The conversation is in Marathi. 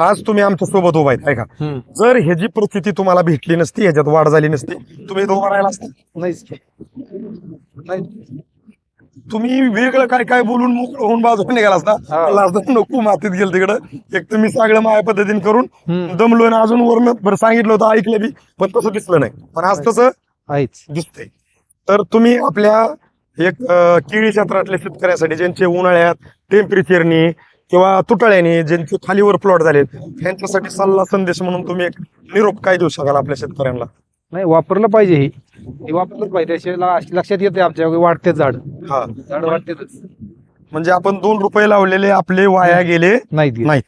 आज तुम्ही आमच्यासोबत उभा आहेत ऐका. जर ह्याची परिस्थिती तुम्हाला भेटली नसती ह्याच्यात वाढ झाली नसती तुम्ही उभा राहिला असता? नाही तुम्ही वेगळं काय काय बोलून मोकळं होऊन बाजूला निघाला असता? नको मातीत गेल तिकडं. एक तर मी सगळं माया पद्धतीने करून दमलो आणि अजून वरून बरं सांगितलं होतं ऐकलं बी पण तसं दिसलं नाही. पण आज तसं दिसतंय. तर तुम्ही आपल्या एक केळी क्षेत्रातल्या शेतकऱ्यासाठी ज्यांचे उन्हाळ्यात टेम्परेचरनी किंवा तुटाळ्याने ज्यांचे खालीवर प्लॉट झालेत त्यांच्यासाठी सल्ला संदेश म्हणून तुम्ही एक निरोप काय देऊ शकाल आपल्या शेतकऱ्यांना? नाही वापरलं पाहिजे हे. हे वापरलं पाहिजे. त्याशिवाय लक्षात येते आमच्या वाढते झाड. हा. झाड वाढतेच. म्हणजे आपण दोन रुपये लावलेले आपले वाया गेले नाहीत गेले. नाहीत.